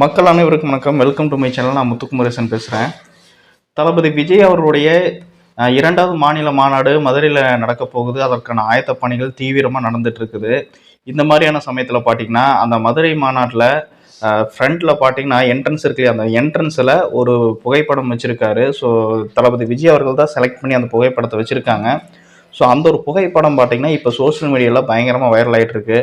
மக்கள் அனைவருக்கும் வணக்கம். வெல்கம் டு மை சேனல் நான் முத்துக்குமரேசன் பேசுகிறேன் தளபதி விஜய் அவர்களுடைய இரண்டாவது மாநில மாநாடு மதுரையில் நடக்க போகுது. அதற்கான ஆயத்த பணிகள் தீவிரமாக நடந்துட்டு இருக்குது. இந்த மாதிரியான சமயத்தில் பார்த்தீங்கன்னா அந்த மதுரை மாநாட்டில் ஃப்ரண்ட்டில் பார்த்தீங்கன்னா என்ட்ரன்ஸ் இருக்கு அந்த என்ட்ரன்ஸில் ஒரு புகைப்படம் வச்சுருக்காரு. ஸோ தளபதி விஜய் அவர்கள் தான் செலக்ட் பண்ணி அந்த புகைப்படத்தை வச்சுருக்காங்க. ஸோ அந்த ஒரு புகைப்படம் பார்த்தீங்கன்னா இப்போ சோஷியல் மீடியாவில் பயங்கரமாக வைரல் ஆயிட்டு இருக்கு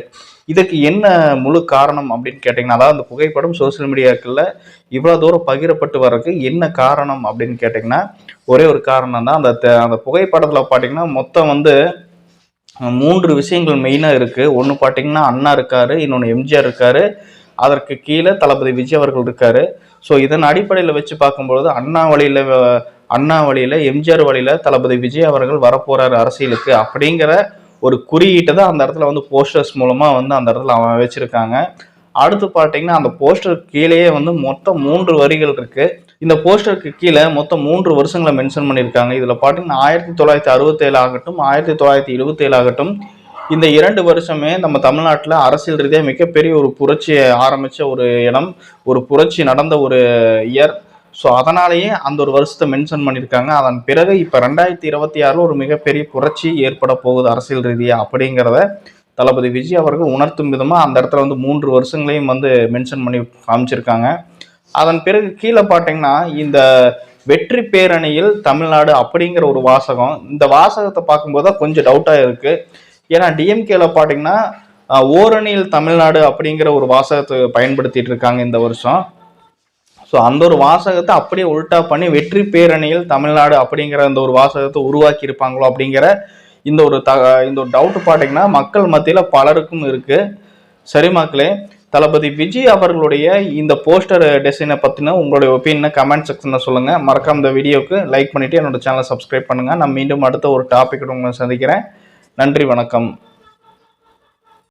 இதுக்கு என்ன முழு காரணம் அப்படின்னு கேட்டிங்கன்னா அதாவது அந்த புகைப்படம் சோஷியல் மீடியாக்களில் இவ்வளோ தூரம் பகிரப்பட்டு வர்றதுக்கு என்ன காரணம் அப்படின்னு கேட்டிங்கன்னா ஒரே ஒரு காரணம் தான். அந்த த- அந்த புகைப்படத்தில் பார்த்தீங்கன்னா மொத்தம் வந்து மூன்று விஷயங்கள் மெயினாக இருக்குது ஒன்று பார்த்தீங்கன்னா அண்ணா இருக்காரு இன்னொன்று எம்ஜிஆர் இருக்காரு. அதற்கு கீழே தளபதி விஜய் அவர்கள் இருக்காரு. ஸோ இதன் அடிப்படையில் வச்சு பார்க்கும்பொழுது அண்ணா வழியில் அண்ணா வழியில் எம்ஜிஆர் வழியில் தளபதி விஜய் அவர்கள் வரப்போகிறார் அரசியலுக்கு அப்படிங்கிற ஒரு குறியீட்டை தான் அந்த இடத்துல வந்து போஸ்டர்ஸ் மூலமாக வந்து அந்த இடத்துல அவன் வச்சுருக்காங்க. அடுத்து பார்த்தீங்கன்னா அந்த போஸ்டர் கீழேயே வந்து மொத்தம் மூன்று வரிகள் இருக்கு. இந்த போஸ்டருக்கு கீழே மொத்தம் மூன்று வருஷங்களை மென்ஷன் பண்ணியிருக்காங்க. இதில் பார்த்தீங்கன்னா ஆயிரத்தி தொள்ளாயிரத்தி அறுபத்தேழு ஆகட்டும் ஆயிரத்தி தொள்ளாயிரத்தி எழுபத்தேழு ஆகட்டும் இந்த இரண்டு வருஷமே நம்ம தமிழ்நாட்டில் அரசியல் ரீதியாக மிகப்பெரிய ஒரு புரட்சியை ஆரம்பித்த ஒரு இடம் ஒரு புரட்சி நடந்த ஒரு இயர். ஸோ அதனாலேயே அந்த ஒரு வருஷத்தை மென்ஷன் பண்ணியிருக்காங்க. அதன் பிறகு இப்போ ரெண்டாயிரத்தி இருபத்தி ஆறில் ஒரு மிகப்பெரிய புரட்சி ஏற்பட போகுது அரசியல் ரீதியாக அப்படிங்கிறத தளபதி விஜய் அவர்கள் உணர்த்தும் விதமாக அந்த இடத்துல வந்து மூன்று வருஷங்களையும் வந்து மென்ஷன் பண்ணி காமிச்சிருக்காங்க. அதன் பிறகு கீழே பார்த்தீங்கன்னா இந்த வெற்றி பேரணியில் தமிழ்நாடு அப்படிங்கிற ஒரு வாசகம் இந்த வாசகத்தை பார்க்கும்போது தான் கொஞ்சம் டவுட்டாக இருக்குது ஏன்னா டிஎம்கேல பார்த்தீங்கன்னா ஓரணியில் தமிழ்நாடு அப்படிங்கிற ஒரு வாசகத்தை பயன்படுத்திட்டு இருக்காங்க இந்த வருஷம். ஸோ அந்த ஒரு வாசகத்தை அப்படியே உல்டா பண்ணி வெற்றி பேரணியில் தமிழ்நாடு அப்படிங்கிற அந்த ஒரு வாசகத்தை உருவாக்கி இருப்பாங்களோ அப்படிங்கிற இந்த ஒரு த இந்த ஒரு டவுட் பார்த்தீங்கன்னா மக்கள் மத்தியில் பலருக்கும் இருக்கு. சரி மக்களே தளபதி விஜய் அவர்களுடைய இந்த போஸ்டர் டிசைனை பற்றின உங்களுடைய ஒப்பீனியனை கமெண்ட் செக்ஷனில் சொல்லுங்கள் மறக்காம இந்த வீடியோக்கு லைக் பண்ணிவிட்டு என்னோட சேனலை சப்ஸ்கிரைப் பண்ணுங்கள் நான் மீண்டும் அடுத்த ஒரு டாபிக் உங்களை சந்திக்கிறேன். நன்றி வணக்கம்.